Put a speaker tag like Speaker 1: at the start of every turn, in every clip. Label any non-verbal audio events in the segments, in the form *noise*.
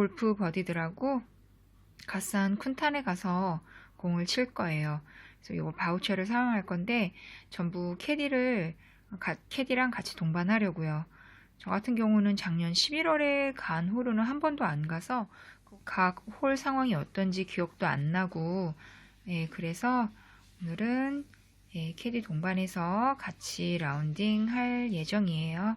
Speaker 1: 골프 버디들하고 갓산 쿤탄에 가서 공을 칠 거예요. 그래서 이거 바우처를 사용할 건데 전부 캐디를 가- 캐디랑 같이 동반하려고요. 저 같은 경우는 작년 11월에 간 홀로는 한 번도 안 가서 각 홀 상황이 어떤지 기억도 안 나고 예, 그래서 오늘은 예, 캐디 동반해서 같이 라운딩 할 예정이에요.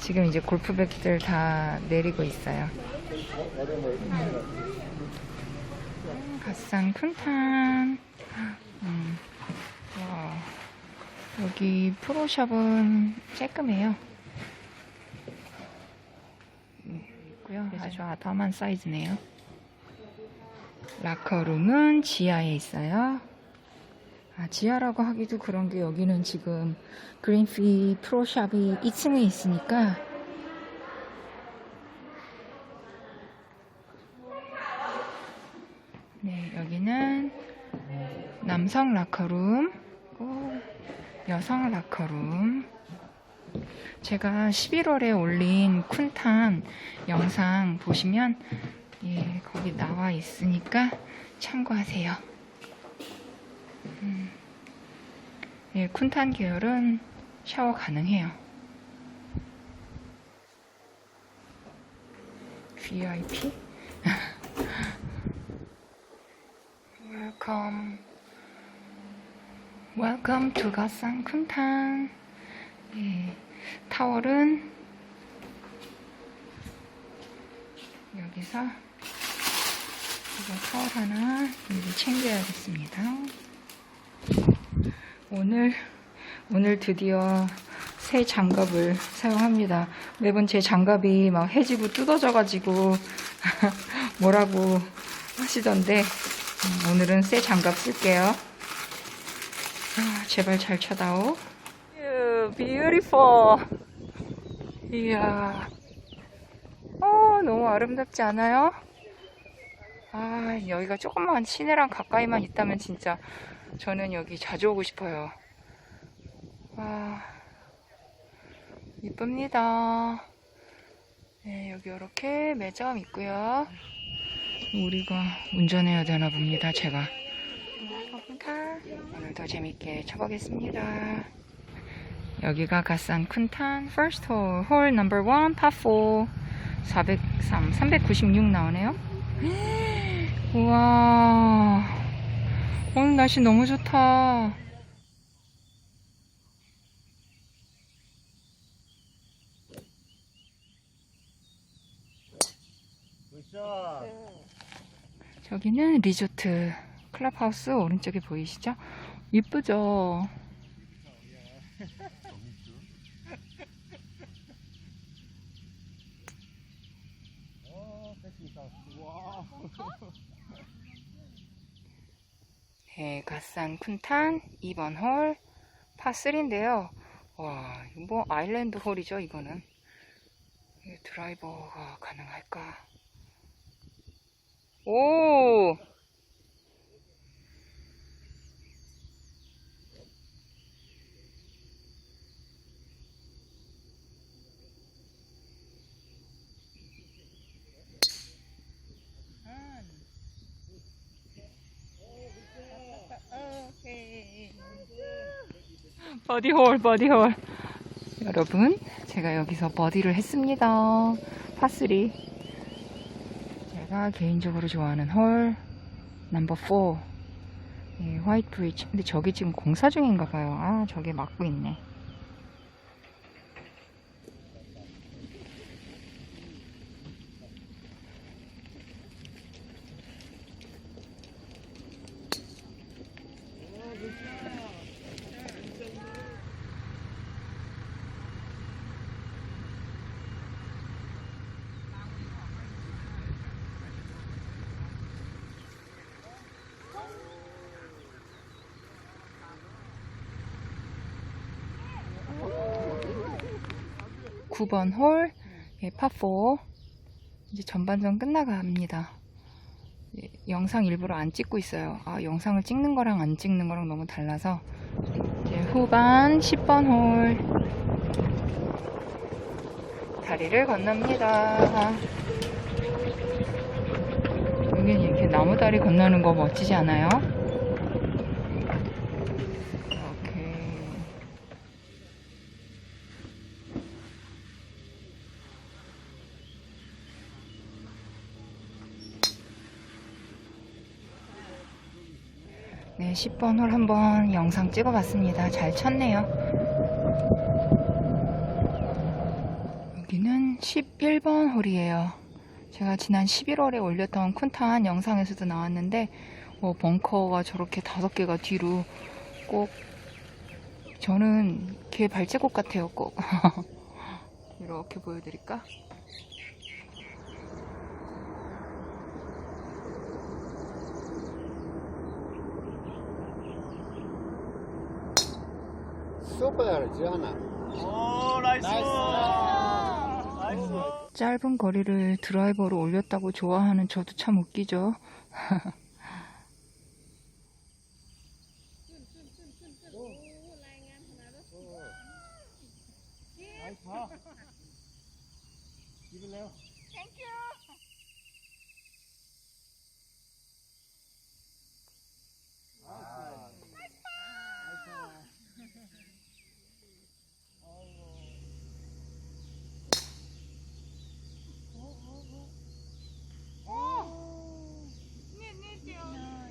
Speaker 1: 지금 이제 골프백들 다 내리고 있어요. 음, 갓산 쿤탄. 음, 와, 여기 프로샵은 쬐끔해요. 음, 있고요. 아주 아담한 사이즈네요. 라커룸은 지하에 있어요. 아, 지하라고 하기도 그런 게 여기는 지금 그린피 프로샵이 2층에 있으니까 네, 여기는 남성 라커룸, 여성 라커룸. 제가 11월에 올린 쿤탄 영상 보시면 예, 거기 나와 있으니까 참고하세요. 예, 쿤탄 계열은 샤워 가능해요. VIP? *laughs* Welcome. Welcome to 가산 쿤탄. 예, 타월은 여기서 이거 타월 하나 챙겨야겠습니다. 오늘 오늘 드디어 새 장갑을 사용합니다. 매번 제 장갑이 막 해지고 뜯어져 가지고 *laughs* 뭐라고 하시던데 음, 오늘은 새 장갑 쓸게요. 아, 제발 잘 쳐다오. beautiful. 이야. 어, 너무 아름답지 않아요? 아, 여기가 조금만 시내랑 가까이만 있다면 진짜 저는 여기 자주 오고 싶어요. 와, 이쁩니다. 네, 여기 이렇게 매점 있고요. 우리가 운전해야 되나 봅니다, 제가. 오늘도 재밌게 쳐보겠습니다. 여기가 갓산 쿤탄 first hole, hole number 1, par 4, 403, 396 나오네요. *gasps* 우와. 오늘 날씨 너무 좋다. 저기는 리조트 클럽하우스 오른쪽에 보이시죠? 이쁘죠? 네, 갓산 쿤탄 2번 홀 파3인데요. 와, 뭐 아일랜드 홀이죠, 이거는. 드라이버가 가능할까? 오! 버디홀, 버디홀. 여러분, 제가 여기서 버디를 했습니다. 파3. 제가 개인적으로 좋아하는 홀 넘버 4 예, 화이트 브리지 근데 저기 지금 공사 중인가 봐요 아 저게 막고 있네 9번 홀, 예, 파4. 이제 전반전 끝나갑니다. 예, 영상 일부러 안 찍고 있어요. 아, 영상을 찍는 거랑 안 찍는 거랑 너무 달라서. 이제 후반 10번 홀. 다리를 건넙니다. 여기 이렇게 나무 다리 건너는 거 멋지지 않아요? 네, 10번 홀 한번 영상 찍어봤습니다. 잘 쳤네요. 여기는 11번 홀이에요. 제가 지난 11월에 올렸던 쿤탄 영상에서도 나왔는데, 뭐 벙커가 저렇게 다섯 개가 뒤로 꼭, 저는 개 발자국 같아요, 꼭. *laughs* 이렇게 보여드릴까?
Speaker 2: 슈퍼 지하나.
Speaker 3: 오 나이스 나이스
Speaker 1: 짧은 거리를 드라이버로 올렸다고 좋아하는 저도 참 웃기죠.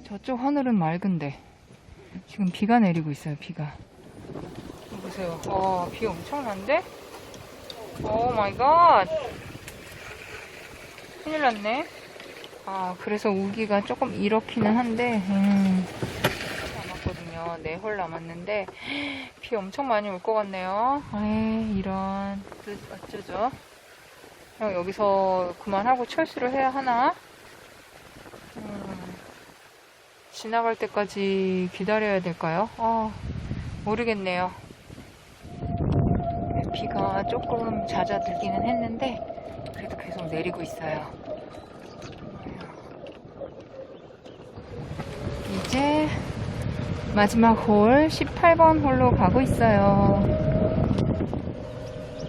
Speaker 1: 저쪽 하늘은 맑은데 지금 비가 내리고 있어요. 비가. 보세요. 와, 비 엄청난데? 오 마이 갓. 큰일 났네. 아, 그래서 우기가 조금 이렇기는 한데, 음, 남았거든요. 네홀 남았는데, *gasps* 비 엄청 많이 올 것 같네요. 에이, 이런, 또 어쩌죠? 그냥 여기서 그만하고 철수를 해야 하나? 음, 지나갈 때까지 기다려야 될까요? 아, 모르겠네요. 비가 조금 잦아들기는 했는데, 그래도 계속 내리고 있어요. 이제 마지막 홀 18번 홀로 가고 있어요.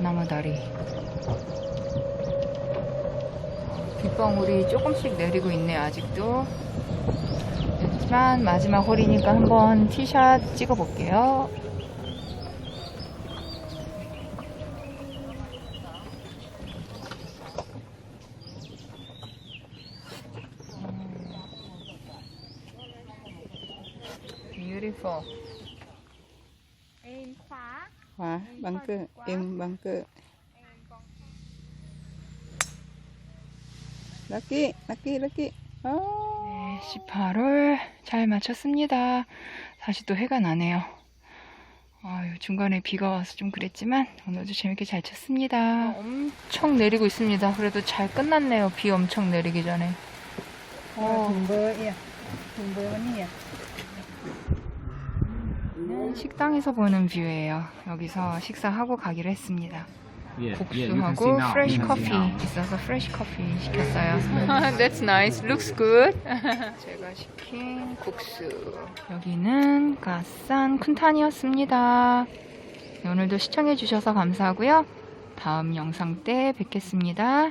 Speaker 1: 나무 다리. 빗방울이 조금씩 내리고 있네요, 아직도. 하지만 마지막 홀이니까 한번 티샷 찍어 볼게요. Beautiful.
Speaker 4: em
Speaker 5: cơ, em bằng cơ. 럭키, 럭키, 럭키. 어.
Speaker 1: 네, 18홀 잘 마쳤습니다. 다시 또 해가 나네요. 아유, 중간에 비가 와서 좀 그랬지만 오늘도 재밌게 잘 쳤습니다. 엄청 내리고 있습니다. 그래도 잘 끝났네요. 비 엄청 내리기 전에. 어,
Speaker 5: vẫn nhỉ?
Speaker 1: 는 식당에서 보는 뷰예요. 여기서 식사하고 가기로 했습니다.
Speaker 2: Can see
Speaker 1: 국수하고 커피
Speaker 2: now.
Speaker 1: 있어서 프레쉬 커피 시켰어요. *laughs* That's nice. Looks good. *laughs* 제가 시킨 국수. 여기는 가산 쿤탄이었습니다. 네, 오늘도 시청해주셔서 감사하고요. 다음 영상 때 뵙겠습니다.